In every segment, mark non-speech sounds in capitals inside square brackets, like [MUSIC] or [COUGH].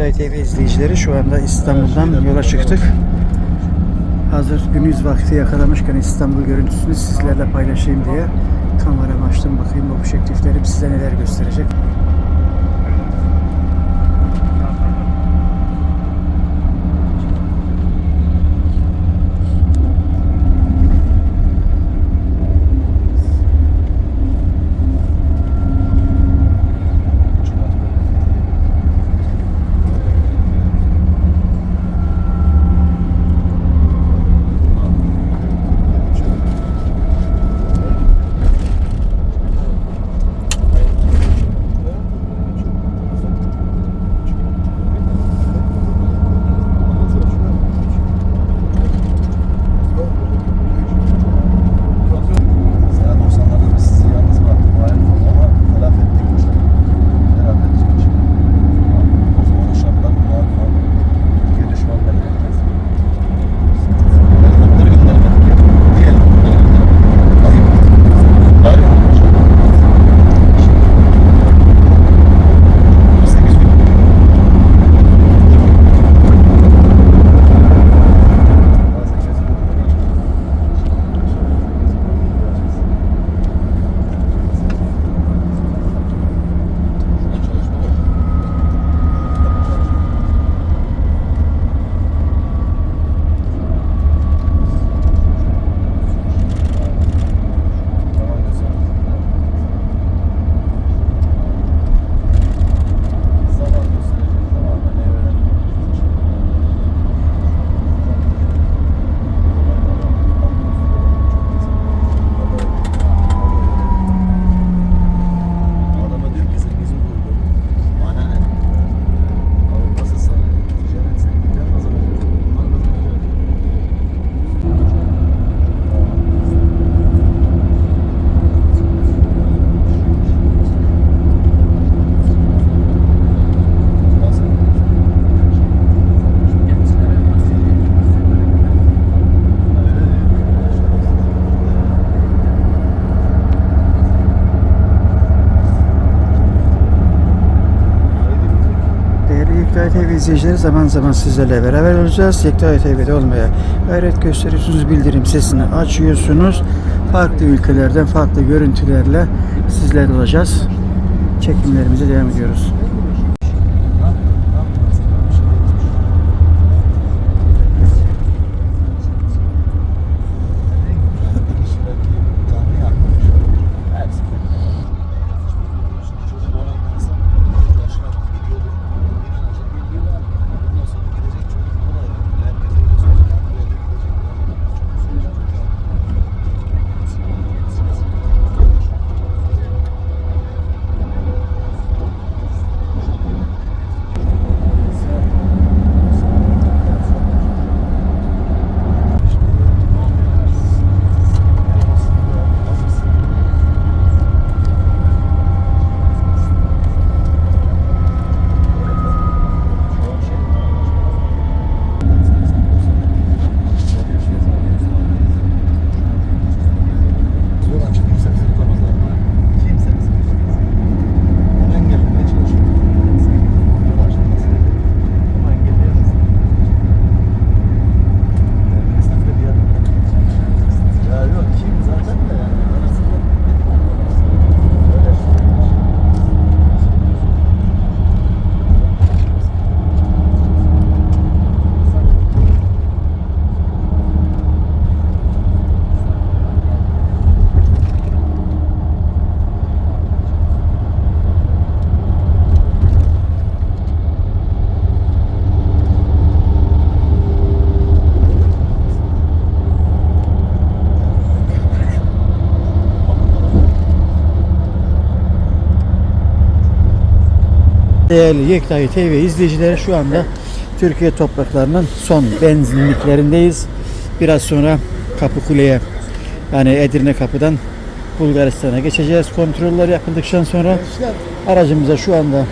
Yektay TV izleyicileri şu anda İstanbul'dan yola çıktık. Hazır gündüz vakti yakalamışken İstanbul görüntüsünü sizlerle paylaşayım diye kameramı açtım. Bakayım bu objektiflerim size neler gösterecek. Yektay TV izleyicileri zaman zaman sizlerle beraber olacağız. Yektay TV'de olmaya gayret gösteriyorsunuz. Bildirim sesini açıyorsunuz. Farklı ülkelerden farklı görüntülerle sizler olacağız. Çekimlerimize devam ediyoruz. Ya yok kim zaten de yani arasında öyle Değerli Yektay TV izleyicileri şu anda Türkiye topraklarının son benzinliklerindeyiz. Biraz sonra Kapıkule'ye yani Edirne kapıdan Bulgaristan'a geçeceğiz. Kontroller yapıldıktan sonra aracımıza şu anda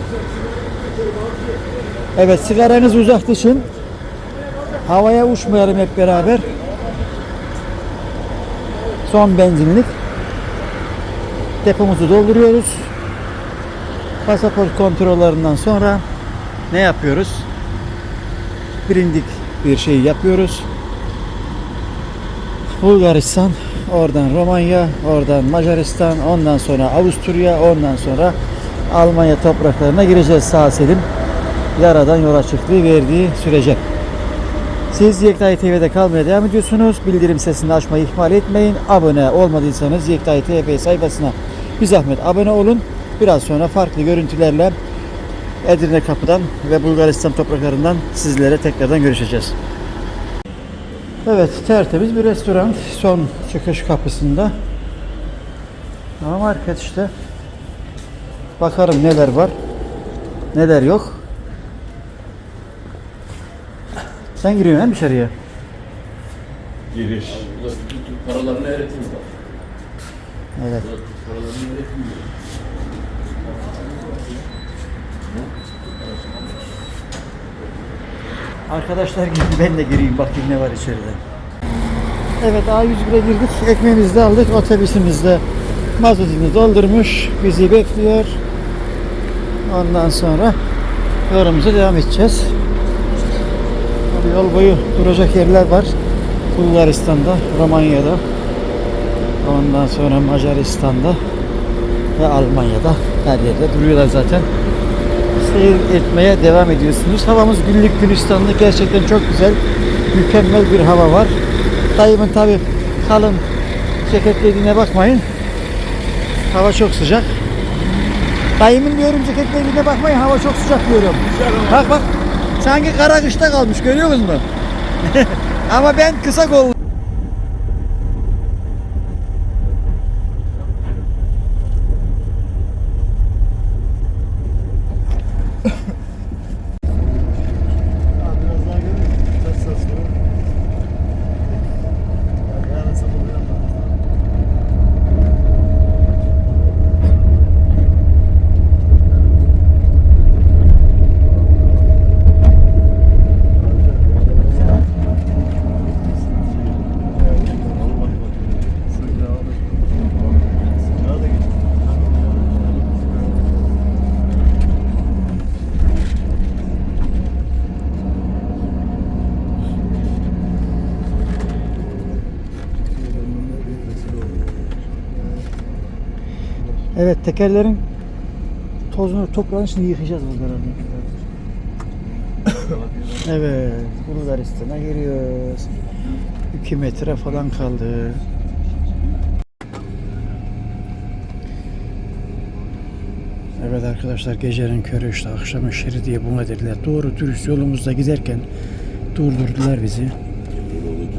Evet sigaranız uzak düşün. Havaya uçmayalım hep beraber. Son benzinlik. Depomuzu dolduruyoruz. Pasaport kontrollerinden sonra ne yapıyoruz? Bilindik bir şey yapıyoruz. Bulgaristan, oradan Romanya, oradan Macaristan, ondan sonra Avusturya, ondan sonra Almanya topraklarına gireceğiz sağ selim. Yaradan yola çıktığı verdiği sürece. Siz Yektay TV'de kalmaya devam ediyorsunuz. Bildirim sesini açmayı ihmal etmeyin. Abone olmadıysanız Yektay TV sayfasına bir zahmet abone olun. Biraz sonra farklı görüntülerle Edirne Kapı'dan ve Bulgaristan topraklarından sizlere tekrardan görüşeceğiz. Evet, tertemiz bir restoran. Son çıkış kapısında. Ama market işte. Bakarım neler var, neler yok. Sen giriyorsun hem dışarıya. Giriş. Paralarını öğretim var. Evet. Paralarını öğretim Arkadaşlar girdi ben de gireyim bakayım ne var içeride. Evet A101'e girdik. Ekmeğimizi de aldık. Otobüsümüzde mazotumuzu doldurmuş. Bizi bekliyor. Ondan sonra yolumuza devam edeceğiz. Yol boyu duracak yerler var. Bulgaristan'da, Romanya'da, ondan sonra Macaristan'da ve Almanya'da her yerde duruyorlar zaten seyir etmeye devam ediyorsunuz. Havamız güllük gülistanlık gerçekten çok güzel. Mükemmel bir hava var. Dayımın tabi kalın ceketlediğine bakmayın. Hava çok sıcak. Dayımın diyorum ceketlediğine bakmayın hava çok sıcak diyorum. Bak bak sanki kara kışta kalmış görüyor musunuz? [LAUGHS] Ama ben kısa kollu. Ya biraz daha görün. Ters ses var. Ya yarın sabah uyanmam. Evet tekerlerin tozunu toprağını şimdi yıkayacağız burada. [COUGHS] evet Bulgaristan'a giriyoruz. 2 metre falan kaldı. Evet arkadaşlar gecenin körü işte akşamın şeri diye buna dediler. Doğru dürüst yolumuzda giderken durdurdular bizi.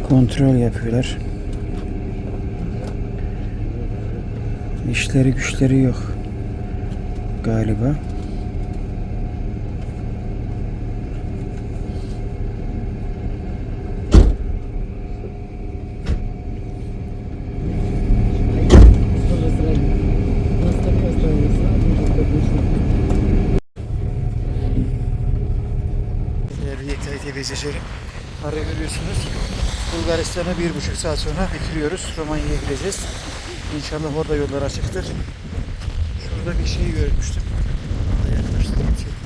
Kontrol yapıyorlar. İşleri güçleri yok galiba. Değerli Yektay TV izleyicileri, araya görüyorsunuz. Bulgaristan'a bir buçuk saat sonra bitiriyoruz. Romanya'ya gideceğiz. İnşallah orada yollar açıktır. Şurada bir şey görmüştüm. Yaklaştırayım çekeyim.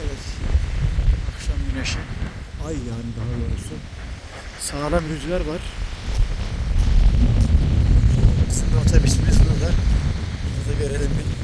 Evet. Akşam güneşi. Ay yani daha doğrusu. Sağlam rüzgar var. Aslında otobüsümüz burada. Burada görelim bir.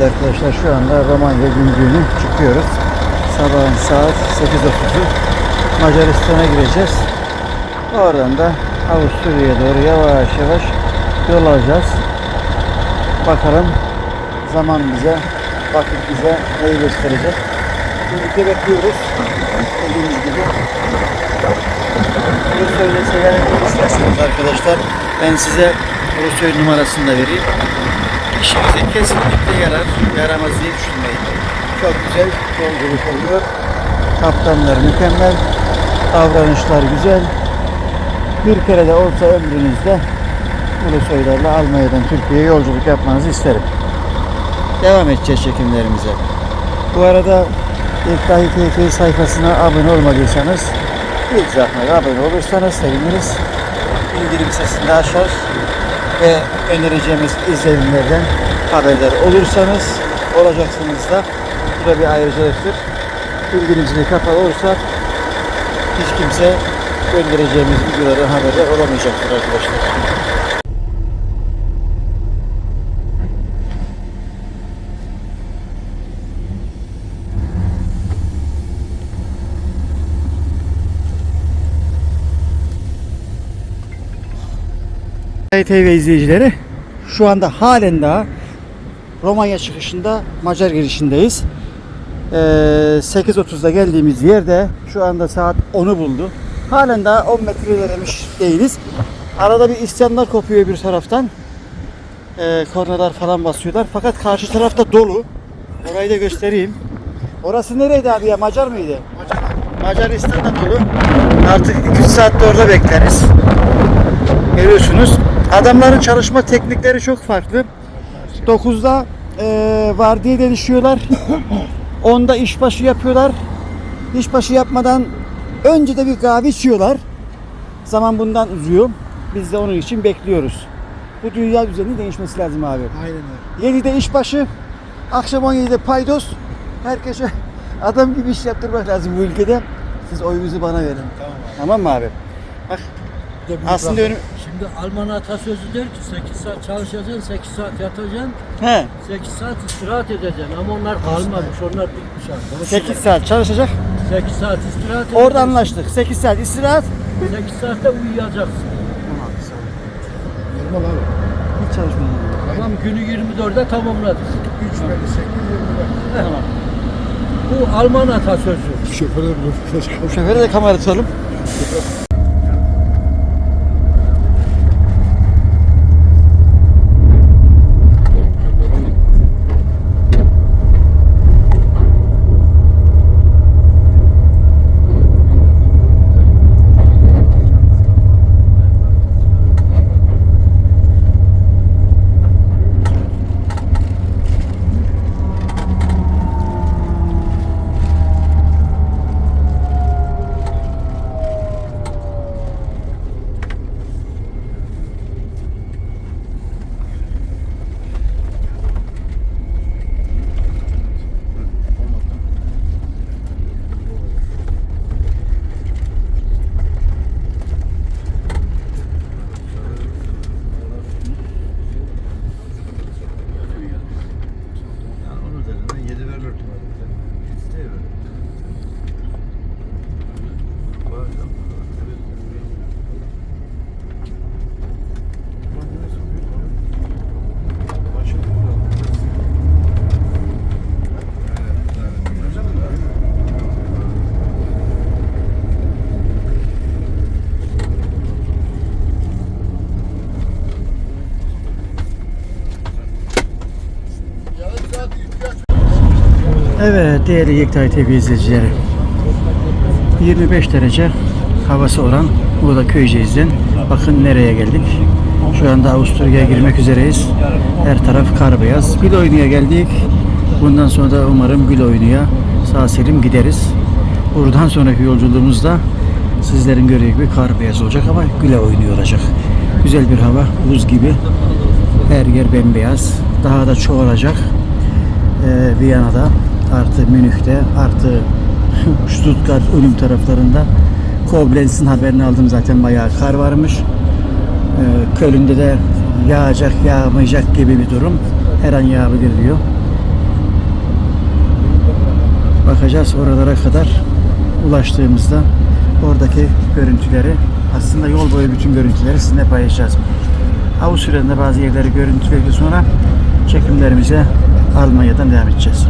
Evet arkadaşlar şu anda Romanya Gümrüğü'nü çıkıyoruz. Sabahın saat 8.30'u Macaristan'a gireceğiz. Oradan da Avusturya'ya doğru yavaş yavaş yol alacağız. Bakalım zaman bize, vakit bize neyi gösterecek. Birlikte bekliyoruz. Dediğimiz gibi. Rusya seyahat etmek isterseniz arkadaşlar ben size Rusya numarasını da vereyim. İşinize kesinlikle yarar. Yaramaz diye düşünmeyin. Çok güzel yolculuk oluyor. Kaptanlar mükemmel. Davranışlar güzel. Bir kere de olsa ömrünüzde Ulusoylarla Almanya'dan Türkiye'ye yolculuk yapmanızı isterim. Devam edeceğiz çekimlerimize. Bu arada İlkahi Keyfi sayfasına abone olmadıysanız ilk zahmet abone olursanız seviniriz. Bildirim sesini de açar ve önereceğimiz izlenimlerden haberdar olursanız olacaksınız da bu da bir ayrıcalıktır. Bildirimcini kapalı olursa hiç kimse göndereceğimiz videolardan haberdar olamayacaktır arkadaşlar. TV izleyicileri şu anda halen daha Romanya çıkışında Macar girişindeyiz. Ee, 8.30'da geldiğimiz yerde şu anda saat 10'u buldu. Halen daha 10 metre ilerlemiş değiliz. Arada bir isyanlar kopuyor bir taraftan. Ee, kornalar falan basıyorlar. Fakat karşı tarafta dolu. Orayı da göstereyim. Orası nereydi abi ya? Macar mıydı? Macar. Macaristan'da dolu. Artık 2-3 saatte orada bekleriz. Görüyorsunuz. Adamların çalışma teknikleri çok farklı. 9'da e, vardiya delişiyorlar. [COUGHS] 10'da işbaşı yapıyorlar. İşbaşı yapmadan önce de bir kahve içiyorlar. Zaman bundan uzuyor. Biz de onun için bekliyoruz. Bu dünya düzeninin değişmesi lazım abi. Aynen öyle. 7'de işbaşı, akşam 17'de paydos. Herkese [LAUGHS] adam gibi iş yaptırmak lazım bu ülkede. Siz oyunuzu bana verin. Tamam abi. Tamam mı abi? Bak aslında önüm... Şimdi Alman atasözü der ki 8 saat çalışacaksın, 8 saat yatacaksın, He, 8 saat istirahat edeceksin. Ama onlar kalmamış, onlar bitmiş artık. 8 saat çalışacak. 8 saat istirahat edeceksin. Orada anlaştık. 8 saat istirahat. 8 saatte uyuyacaksın. Normal abi. Hiç çalışmayacağım. Tamam günü 24'e tamamladık. 3 bölü 8 24. Tamam. Bu Alman atasözü. Şoföre Bu şoföre de kamera tutalım. [LAUGHS] Evet değerli Yektay TV izleyicileri. 25 derece havası olan Muğla Köyceğiz'den bakın nereye geldik. Şu anda Avusturya'ya girmek üzereyiz. Her taraf kar beyaz. Gül Oynu'ya geldik. Bundan sonra da umarım Gül Oynu'ya sağ selim gideriz. Buradan sonraki yolculuğumuzda sizlerin gördüğü gibi kar beyaz olacak ama güle oynuyor olacak. Güzel bir hava, buz gibi. Her yer bembeyaz. Daha da çoğalacak e, Viyana'da artı Münih'te artı [LAUGHS] Stuttgart ölüm taraflarında Koblenz'in haberini aldım zaten bayağı kar varmış. E, Köln'de de yağacak yağmayacak gibi bir durum. Her an yağabilir diyor. Bakacağız oralara kadar ulaştığımızda oradaki görüntüleri aslında yol boyu bütün görüntüleri sizinle paylaşacağız. Avusturya'da da bazı yerleri görüntüledikten sonra çekimlerimize Almanya'dan devam edeceğiz.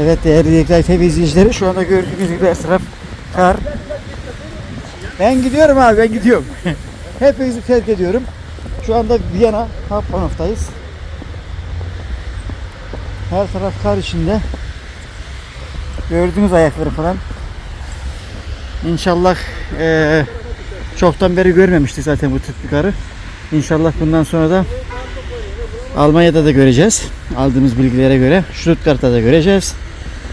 Evet değerli Yektay TV izleyicileri şu anda gördüğünüz gibi her taraf kar. Ben gidiyorum abi ben gidiyorum. [LAUGHS] Hepinizi terk ediyorum. Şu anda Viyana Hauptbahnhof'tayız. Her taraf kar içinde. Gördüğünüz ayakları falan. İnşallah eee, çoktan beri görmemiştik zaten bu tip bir karı. İnşallah bundan sonra da Almanya'da da göreceğiz. Aldığımız bilgilere göre. Stuttgart'ta da göreceğiz.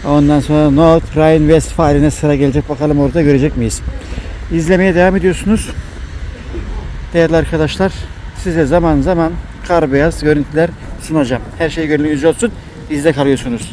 Ondan sonra North Rhine-Westfalen'e sıra gelecek. Bakalım orada görecek miyiz? İzlemeye devam ediyorsunuz. Değerli arkadaşlar size zaman zaman kar beyaz görüntüler sunacağım. Her şey gönlünüzce olsun. Bizde kalıyorsunuz.